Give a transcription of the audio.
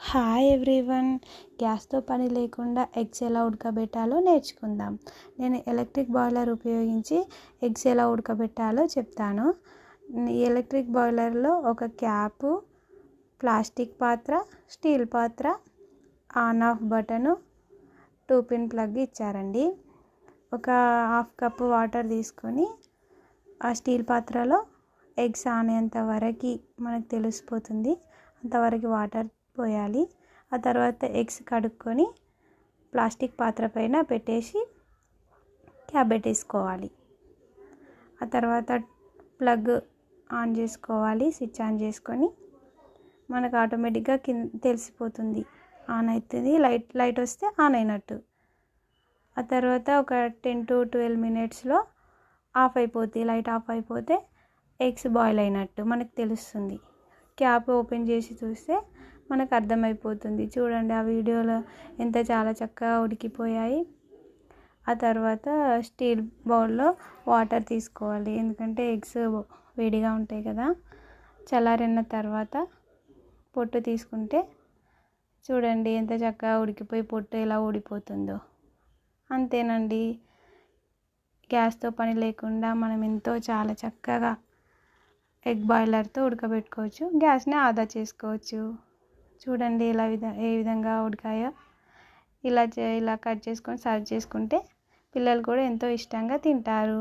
Hi everyone గ్యాస్తో పని లేకుండా eggs ఎలా ఉడకబెట్టాలో నేర్చుకుందాం. నేను ఎలక్ట్రిక్ బాయిలర్ ఉపయోగించి ఎగ్స్ ఎలా ఉడకబెట్టాలో చెప్తాను. ఎలక్ట్రిక్ బాయిలర్లో ఒక క్యాపు ప్లాస్టిక్ పాత్ర స్టీల్ పాత్ర on off button two pin plug ఇచ్చారండి. ఒక హాఫ్ కప్పు వాటర్ తీసుకొని ఆ స్టీల్ పాత్రలో ఎగ్స్ ఆనేంత వరకు మనకు తెలిసిపోతుంది. అంతవరకు వాటర్ పోయాలి. ఆ తర్వాత ఎగ్స్ కడుక్కొని ప్లాస్టిక్ పాత్ర పైన పెట్టేసి క్యాప్ పెట్టేసుకోవాలి. ఆ తర్వాత ప్లగ్ ఆన్ చేసుకోవాలి స్విచ్ ఆన్ చేసుకొని. మనకు ఆటోమేటిక్గా కింద తెలిసిపోతుంది. ఆన్ అవుతుంది లైట్ లైట్ వస్తే ఆన్ అయినట్టు. ఆ తర్వాత ఒక టెన్ టు ట్వెల్వ్ మినిట్స్లో ఆఫ్ అయిపోతుంది లైట్ ఆఫ్ అయిపోతే ఎగ్స్ బాయిల్ అయినట్టు మనకు తెలుస్తుంది. క్యాప్ ఓపెన్ చేసి చూస్తే మనకు అర్థమైపోతుంది. చూడండి ఆ వీడియోలో ఎంత చాలా చక్కగా ఉడికిపోయాయి. ఆ తర్వాత స్టీల్ బౌల్లో వాటర్ తీసుకోవాలి. ఎందుకంటే ఎగ్స్ వేడిగా ఉంటాయి కదా. చల్లారిన తర్వాత పొట్టు తీసుకుంటే చూడండి ఎంత చక్కగా ఉడికిపోయి పొట్టు ఎలా ఊడిపోతుందో. అంతేనండి. గ్యాస్తో పని లేకుండా మనం ఎంతో చాలా చక్కగా ఎగ్ బాయిలర్తో ఉడకబెట్టుకోవచ్చు. గ్యాస్ని ఆదా చేసుకోవచ్చు. చూడండి ఇలా విధ ఏ విధంగా ఉడికాయో. ఇలా చే ఇలా కట్ చేసుకొని సర్వ్ చేసుకుంటే పిల్లలు కూడా ఎంతో ఇష్టంగా తింటారు.